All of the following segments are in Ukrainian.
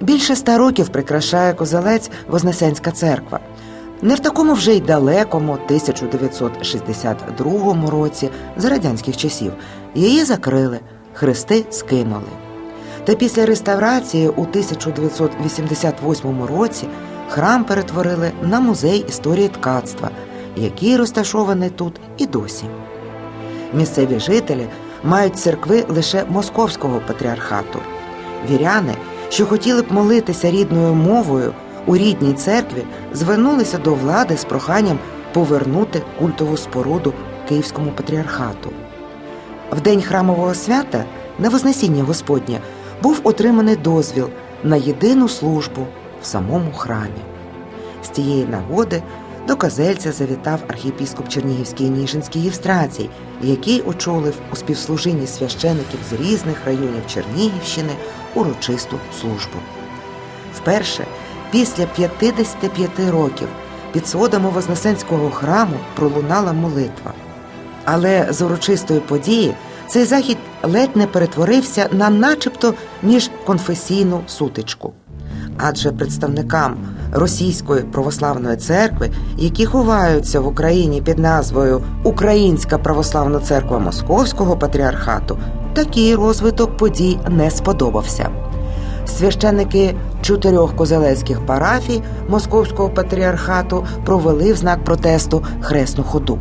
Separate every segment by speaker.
Speaker 1: Більше ста років прикрашає козелець Вознесенська церква. Не в такому вже й далекому 1962 році за радянських часів її закрили, хрести скинули. Та після реставрації у 1988 році храм перетворили на музей історії ткацтва, який розташований тут і досі. Місцеві жителі мають церкви лише московського патріархату. Віряни, що хотіли б молитися рідною мовою у рідній церкві, звернулися до влади з проханням повернути культову споруду Київському патріархату. В день храмового свята на Вознесіння Господнє був отриманий дозвіл на єдину службу в самому храмі. З цієї нагоди до Козельця завітав архієпіскоп Чернігівський і Ніжинський Євстратій, який очолив у співслужінні священиків з різних районів Чернігівщини урочисту службу. Вперше після 55 років під сводами Вознесенського храму пролунала молитва. Але з урочистої події цей захід ледь не перетворився на начебто міжконфесійну сутичку. Адже представникам Російської православної церкви, які ховаються в Україні під назвою Українська православна церква Московського патріархату, такий розвиток подій не сподобався. Священники чотирьох козелецьких парафій Московського патріархату провели в знак протесту хресну ходу.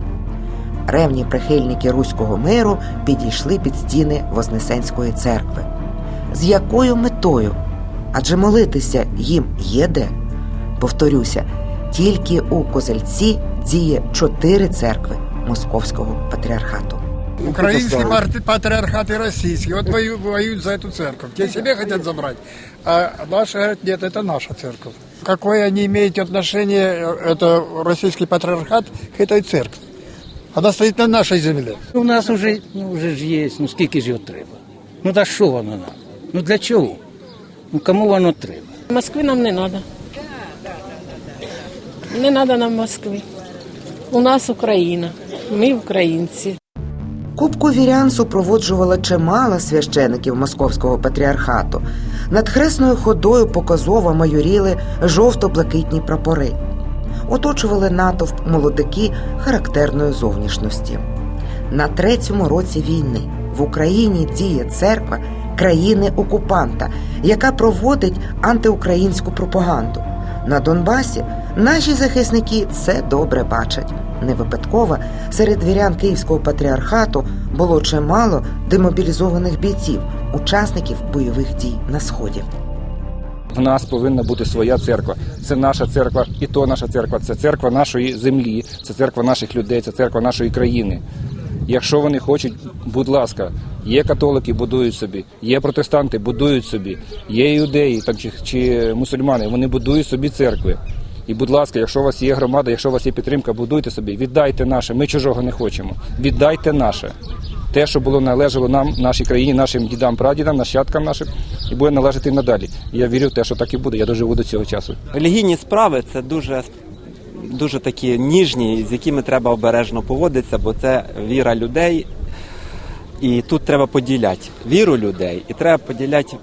Speaker 1: Ревні прихильники руського миру підійшли під стіни Вознесенської церкви. З якою метою? Адже молитися їм є де. Повторюся, тільки у Козельці діє чотири церкви Московського патріархату.
Speaker 2: Украинский пар- патриархат и российский. Вот вою- воюют за эту церковь. Те себе хотят забрать. А наши говорят, нет, это наша церковь. Какое они имеют отношение, э, это российский патриархат, к этой церкви? Она стоит на нашей земле.
Speaker 3: У нас вже, ну, вже ж є, ну скільки ж його треба? Ну та що воно нам? Ну для чого? Ну кому воно треба?
Speaker 4: Москви нам не треба. Не треба нам Москви. У нас Україна. Ми українці.
Speaker 1: Кубку вірян супроводжувало чимало священиків Московського патріархату. Над хресною ходою показово майоріли жовто-блакитні прапори. Оточували натовп молодики характерної зовнішності. На третьому році війни в Україні діє церква країни-окупанта, яка проводить антиукраїнську пропаганду. На Донбасі наші захисники це добре бачать. Не випадково серед вірян Київського патріархату було чимало демобілізованих бійців, учасників бойових дій на сході.
Speaker 5: В нас повинна бути своя церква. Це наша церква, і то наша церква. Це церква нашої землі, це церква наших людей, це церква нашої країни. Якщо вони хочуть, будь ласка, є католики, будують собі, є протестанти, будують собі, є іудеї там чи, чи мусульмани, вони будують собі церкви. І, будь ласка, якщо у вас є громада, якщо у вас є підтримка, будуйте собі, віддайте наше. Ми чужого не хочемо. Віддайте наше. Те, що було належало нам, нашій країні, нашим дідам, прадідам, нащадкам нашим, і буде належати надалі. Я вірю в те, що так і буде. Я доживу до цього часу.
Speaker 6: Релігійні справи це дуже, дуже такі ніжні, з якими треба обережно поводитися, бо це віра людей. І тут треба поділяти віру людей, і треба поділяти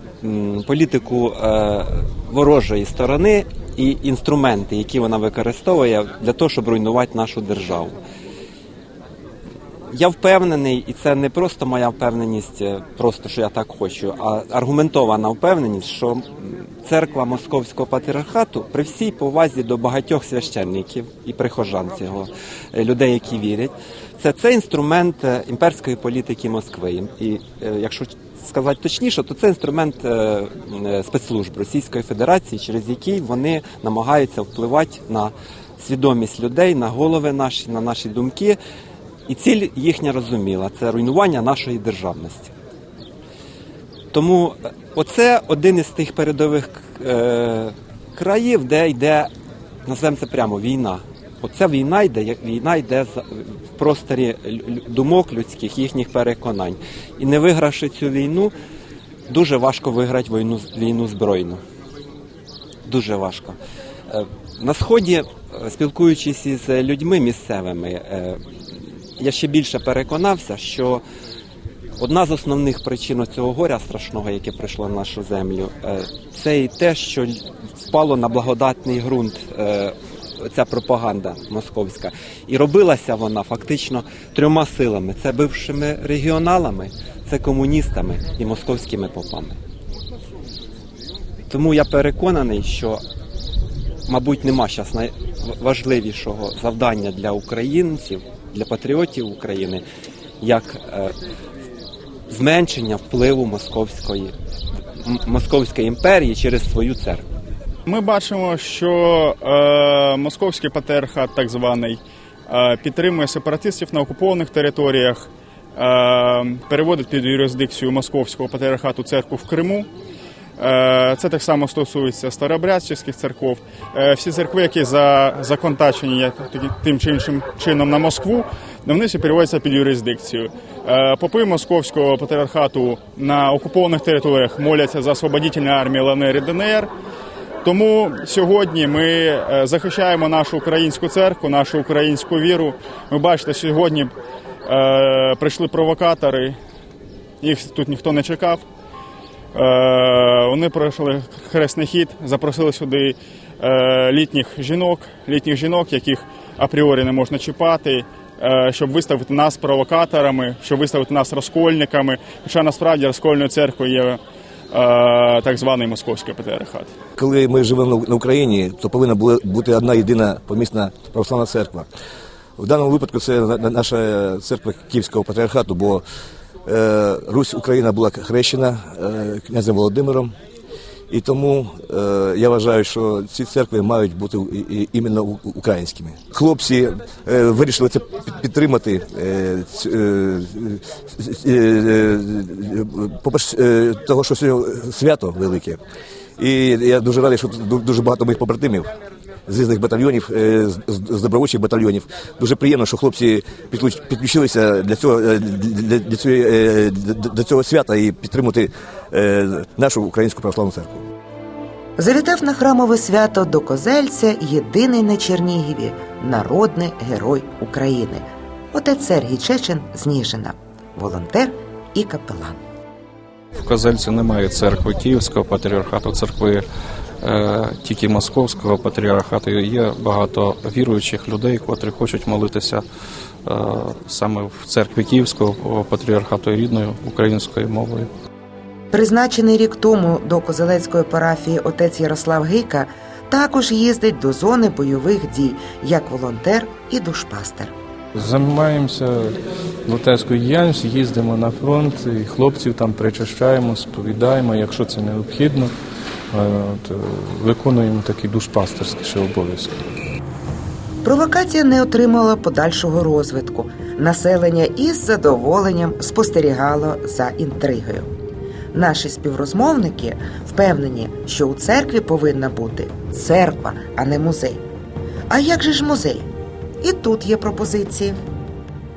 Speaker 6: політику е, ворожої сторони і інструменти, які вона використовує для того, щоб руйнувати нашу державу. Я впевнений, і це не просто моя впевненість, е, просто що я так хочу, а аргументована впевненість, що церква Московського патріархату при всій повазі до багатьох священників і прихожан цього е, людей, які вірять, це це інструмент е, імперської політики Москви. І якщо сказати точніше, то це інструмент спецслужб Російської Федерації, через який вони намагаються впливати на свідомість людей, на голови наші, на наші думки. І ціль їхня розуміла це руйнування нашої державності. Тому е, оце один із тих передових е, країв, де йде, назвемо це прямо, війна. Оце війна йде, як війна йде в просторі думок людських, їхніх переконань. І не вигравши цю війну, дуже важко виграти війну, війну збройну. Дуже важко. Е, На сході, е, спілкуючись із людьми місцевими, я ще більше переконався, що Одна з основних причин цього горя страшного, яке прийшло на нашу землю, е, це і те, що впало на благодатний ґрунт е, ця пропаганда московська. І робилася вона фактично трьома силами: це бившими регіоналами, це комуністами і московськими попами. Тому я переконаний, що, мабуть, нема зараз найважливішого завдання для українців, для патріотів України, як е, зменшення впливу московської, московської імперії через свою церкву.
Speaker 7: Ми бачимо, що е, московський патріархат, так званий, е, підтримує сепаратистів на окупованих територіях, е, переводить під юрисдикцію московського патріархату церкву в Криму. Е, Це так само стосується старообрядчих церков. Е, Всі церкви, які за, законтачені тим чи іншим чином на Москву, вони всі переводяться під юрисдикцію. Е, Попи московського патріархату на окупованих територіях моляться за освободительні армії ЛНР і ДНР. Тому сьогодні ми захищаємо нашу українську церкву, нашу українську віру. Ви бачите, сьогодні прийшли провокатори, їх тут ніхто не чекав. Е, вони пройшли хресний хід, запросили сюди е, літніх жінок, літніх жінок, яких апріорі не можна чіпати, е, щоб виставити нас провокаторами, щоб виставити нас розкольниками. Хоча насправді розкольною церквою є так званий московський патріархат.
Speaker 8: Коли ми живемо на Україні, то повинна була бути одна єдина помісна православна церква. В даному випадку це на- на- наша церква Київського патріархату, бо Русь Україна була хрещена е, князем Володимиром. І тому е, я вважаю, що ці церкви мають бути іменно українськими. Хлопці е, вирішили це підтримати. Е, е, е, е, по-перше, е, того, що сьогодні свято велике. І я дуже радий, що дуже багато моїх побратимів з різних батальйонів, е, з- добровольчих батальйонів. Дуже приємно, що хлопці підключилися для цього е, для, для, цієї, е, для- до цього свята і підтримати нашу українську православну церкву.
Speaker 1: Завітав на храмове свято до Козельця єдиний на Чернігіві народний герой України. Отець Сергій Чечен з Ніжина, волонтер і капелан.
Speaker 5: В Козельці немає церкви Київського патріархату, церкви тільки Московського патріархату. Є багато віруючих людей, котрі хочуть молитися е, саме в церкві Київського патріархату рідною українською мовою.
Speaker 1: Призначений рік тому до Козелецької парафії отець Ярослав Гейка також їздить до зони бойових дій як волонтер і душпастер.
Speaker 9: Займаємося волонтерською діяльністю, їздимо на фронт, і хлопців там причащаємо, сповідаємо, якщо це необхідно, е, е, виконуємо такі душпастерські ще обов'язки.
Speaker 1: Провокація не отримала подальшого розвитку. Населення із задоволенням спостерігало за інтригою. Наші співрозмовники впевнені, що у церкві повинна бути церква, а не музей. А як же ж музей? І тут є пропозиції.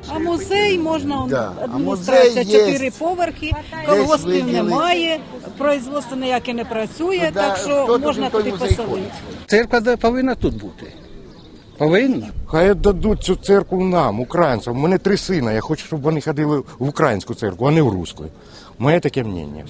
Speaker 10: А музей можна
Speaker 2: Да, а
Speaker 10: адміністрація
Speaker 2: музей є.
Speaker 10: чотири поверхи, колгоспів немає, производство ніяке не працює,
Speaker 2: Ну, да,
Speaker 10: так що
Speaker 2: хто
Speaker 10: можна туди поселити.
Speaker 3: Церква повинна тут бути. Повинна.
Speaker 11: Хай дадуть цю церкву нам, українцям. У мене три сина. Я хочу, щоб вони ходили в українську церкву, а не в руську. Моє таке мнення.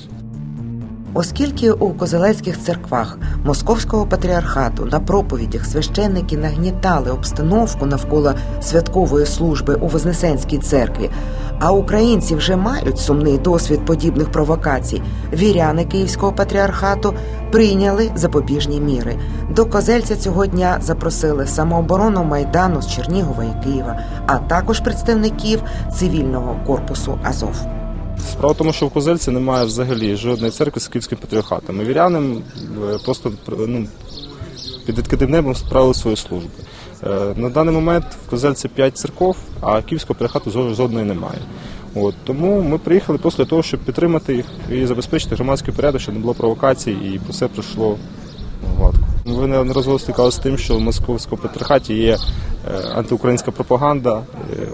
Speaker 1: Оскільки у козелецьких церквах московського патріархату на проповідях священники нагнітали обстановку навколо святкової служби у Вознесенській церкві, а українці вже мають сумний досвід подібних провокацій, віряни Київського патріархату прийняли запобіжні міри. До козельця цього дня запросили самооборону майдану з Чернігова і Києва, а також представників цивільного корпусу Азов.
Speaker 9: Справа в тому, що в Козельці немає взагалі жодної церкви з київським патріархатом. І Вірянам е, просто ну, під відкритим небом справили свою службу. Е, На даний момент в Козельці 5 церков, а київського патріархату жодної немає. От, тому ми приїхали для того, щоб підтримати їх і забезпечити громадський порядок, щоб не було провокацій і все пройшло гладко. Ми неодноразово стикалися з тим, що в московському патріархаті є е, антиукраїнська пропаганда. е,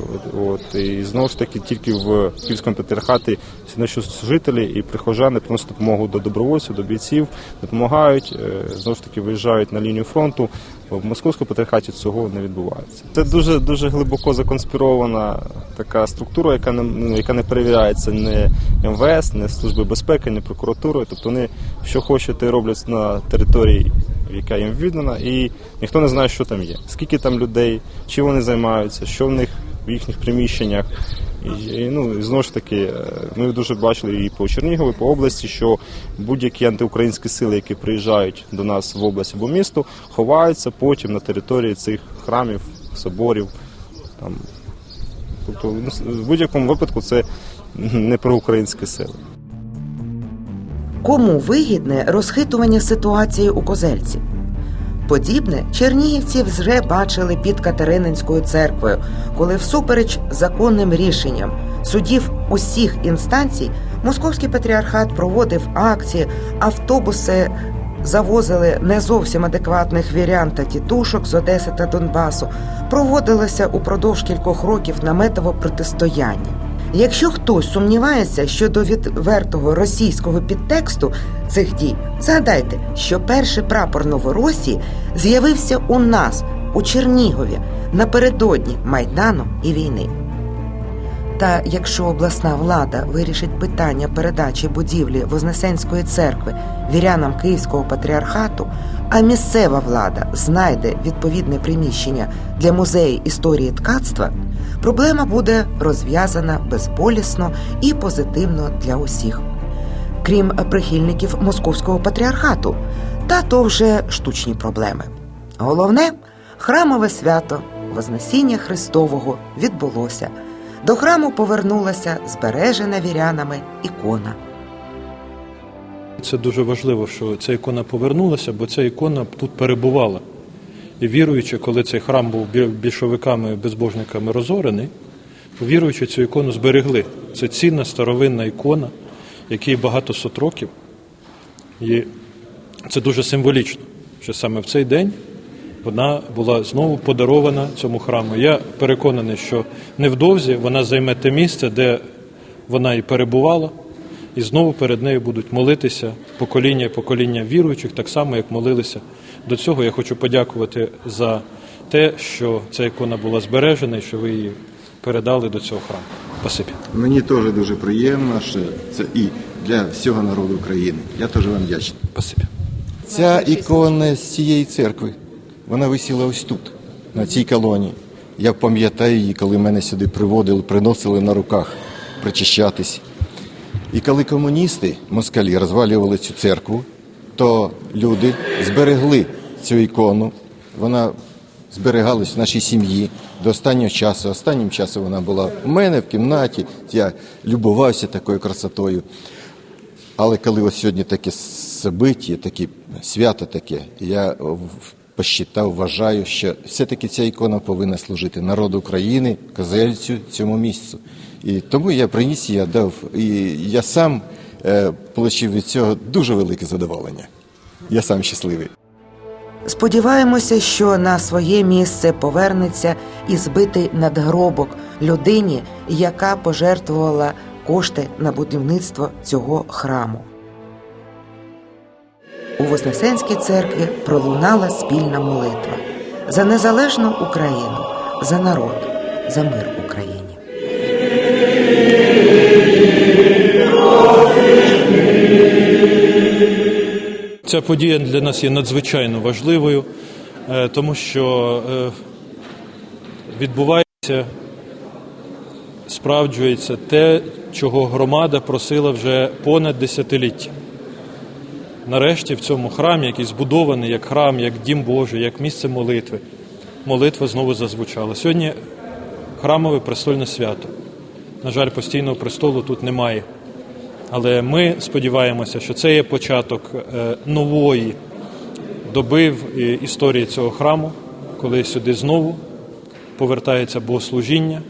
Speaker 9: От, і знову ж таки тільки в Київському патріархаті жителі і прихожани приносять допомогу до добровольців, до бійців, допомагають, е, знову ж таки виїжджають на лінію фронту. В московському патріархаті цього не відбувається. Це дуже дуже глибоко законспірована така структура, яка не ну, яка не перевіряється не МВС, не служби безпеки, не прокуратурою. Тобто вони що хочуть, те роблять на території, яка їм віддана, і ніхто не знає, що там є. Скільки там людей, чим вони займаються, що в них в їхніх приміщеннях. І, ну, і знову ж таки, е, ми дуже бачили і по Чернігові, по області, що будь-які антиукраїнські сили, які приїжджають до нас в область або місто, ховаються потім на території цих храмів, соборів. Там. Тобто, ну, в будь-якому випадку це не про українські сили.
Speaker 1: Кому вигідне розхитування ситуації у Козельці? Подібне чернігівці вже бачили під Катерининською церквою, коли всупереч законним рішенням судів усіх інстанцій московський патріархат проводив акції, автобуси завозили не зовсім адекватних вірян та тітушок з Одеси та Донбасу. Проводилося упродовж кількох років наметово протистояння. Якщо хтось сумнівається щодо відвертого російського підтексту цих дій, згадайте, що перший прапор Новоросії з'явився у нас у Чернігові напередодні Майдану і війни. Та якщо обласна влада вирішить питання передачі будівлі Вознесенської церкви вірянам Київського патріархату, а місцева влада знайде відповідне приміщення для музею історії ткацтва, проблема буде розв'язана безболісно і позитивно для усіх. Крім прихильників московського патріархату, та то вже штучні проблеми. Головне, храмове свято Вознесіння Христового відбулося. До храму повернулася збережена вірянами ікона.
Speaker 12: Це дуже важливо, що ця ікона повернулася, бо ця ікона тут перебувала. І віруючи, коли цей храм був більшовиками безбожниками розорений, віруючи цю ікону зберегли. Це цінна старовинна ікона, якій багато сот років. І це дуже символічно, що саме в цей день вона була знову подарована цьому храму. Я переконаний, що невдовзі вона займе те місце, де вона і перебувала, і знову перед нею будуть молитися покоління і покоління віруючих, так само, як молилися до цього. Я хочу подякувати за те, що ця ікона була збережена і що ви її передали до цього храму. Спасибі.
Speaker 13: Мені теж дуже приємно, що це і для всього народу України. Я теж вам вдячний.
Speaker 12: Спасибі.
Speaker 11: Ця ікона з цієї церкви, вона висіла ось тут, на цій колоні. Я пам'ятаю її, коли мене сюди приводили, приносили на руках причащатись. І коли комуністи, москалі, розвалювали цю церкву, то люди зберегли цю ікону. Вона зберігалась в нашій сім'ї до останнього часу. Останнім часом вона була у мене в кімнаті. Я любувався такою красотою. Але коли ось сьогодні таке собиття, таке свято таке, я посчитав, вважаю, що все-таки ця ікона повинна служити народу України, козельцю, цьому місцю. І тому я приніс її, дав, і я сам е, отримав від цього дуже велике задоволення. Я сам щасливий.
Speaker 1: Сподіваємося, що на своє місце повернеться і збитий надгробок людині, яка пожертвувала кошти на будівництво цього храму. У Вознесенській церкві пролунала спільна молитва за незалежну Україну, за народ, за мир Україні.
Speaker 12: Ця подія для нас є надзвичайно важливою, е, тому що е, відбувається, справджується те, чого громада просила вже понад десятиліття. Нарешті в цьому храмі, який збудований як храм, як дім Божий, як місце молитви, молитва знову зазвучала. Сьогодні храмове престольне свято. На жаль, постійного престолу тут немає. Але ми сподіваємося, що це є початок е, нової доби в е, історії цього храму, коли сюди знову повертається богослужіння,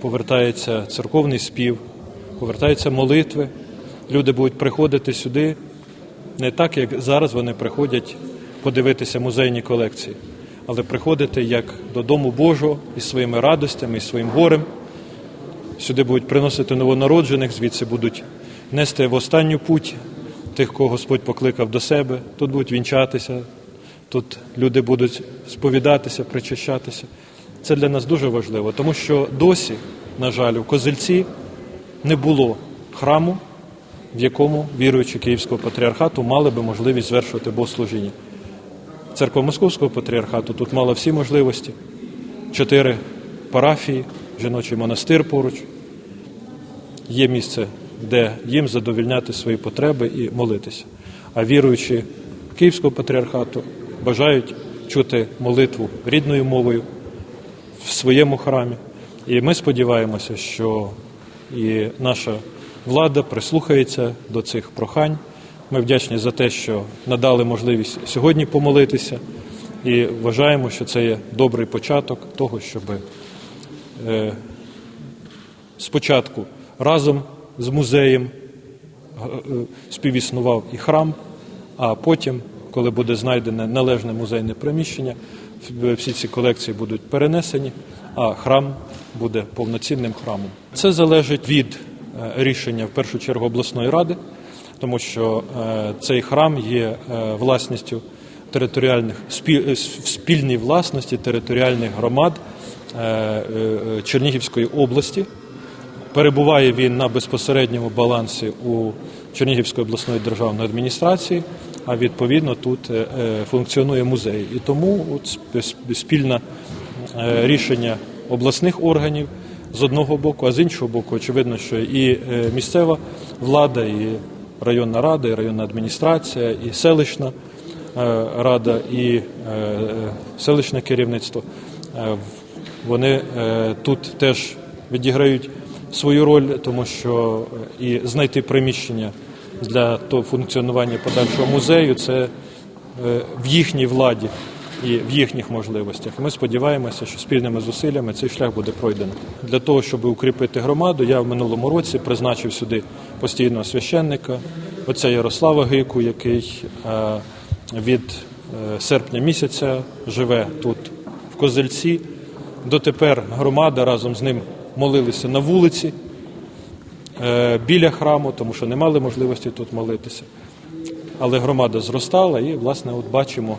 Speaker 12: повертається церковний спів, повертаються молитви. Люди будуть приходити сюди не так, як зараз вони приходять подивитися музейні колекції, але приходити як до Дому Божого із своїми радостями, із своїм горем. Сюди будуть приносити новонароджених, звідси будуть нести в останню путь тих, кого Господь покликав до себе. Тут будуть вінчатися, тут люди будуть сповідатися, причащатися. Це для нас дуже важливо, тому що досі, на жаль, у Козельці не було храму, в якому віруючі Київського патріархату мали би можливість звершувати богослужіння. Церква Московського патріархату тут мала всі можливості. Чотири парафії, жіночий монастир поруч. Є місце, де їм задовільняти свої потреби і молитися. А віруючі Київського патріархату бажають чути молитву рідною мовою в своєму храмі. І ми сподіваємося, що і наша влада прислухається до цих прохань. Ми вдячні за те, що надали можливість сьогодні помолитися, і вважаємо, що це є добрий початок того, щоб е, спочатку разом з музеєм е, е, співіснував і храм, а потім, коли буде знайдене належне музейне приміщення, всі ці колекції будуть перенесені, а храм буде повноцінним храмом. Це залежить від е, рішення в першу чергу обласної ради, тому що е, цей храм є е, власністю територіальних е, в спільній власності територіальних громад е, е, Чернігівської області. Перебуває він на безпосередньому балансі у Чернігівської обласної державної адміністрації, а відповідно тут е, е, функціонує музей. І тому от сп- сп- спільне е, рішення обласних органів з одного боку, а з іншого боку, очевидно, що і е, місцева влада, і районна рада, і районна адміністрація, і селищна е, рада, і е, селищне керівництво. Вони тут теж відіграють свою роль, тому що і знайти приміщення для того функціонування подальшого музею це в їхній владі і в їхніх можливостях. Ми сподіваємося, що спільними зусиллями цей шлях буде пройдено. Для того, щоб укріпити громаду, я в минулому році призначив сюди постійного священника, отця Ярослава Гику, який е, від е, серпня місяця живе тут в Козельці. Дотепер громада разом з ним молилися на вулиці е, біля храму, тому що не мали можливості тут молитися. Але громада зростала і, власне, от бачимо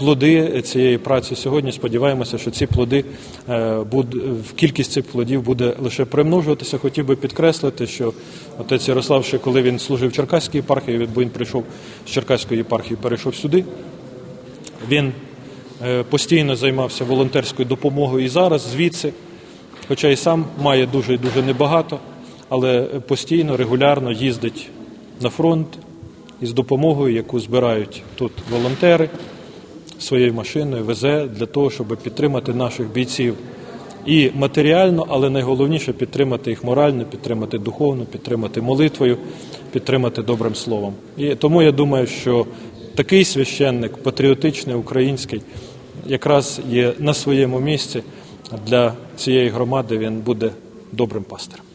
Speaker 12: плоди цієї праці сьогодні. Сподіваємося, що ці плоди е, в кількість цих плодів буде лише примножуватися. Хотів би підкреслити, що отець Ярослав, ще коли він служив в Черкаській єпархії, бо він прийшов з Черкаської єпархії, перейшов сюди. Він е, постійно займався волонтерською допомогою і зараз звідси, хоча і сам має дуже і дуже небагато, але постійно, регулярно їздить на фронт із допомогою, яку збирають тут волонтери своєю машиною, везе для того, щоб підтримати наших бійців і матеріально, але найголовніше підтримати їх морально, підтримати духовно, підтримати молитвою, підтримати добрим словом. І тому я думаю, що такий священник, патріотичний, український, якраз є на своєму місці для цієї громади. Він буде добрим пастирем.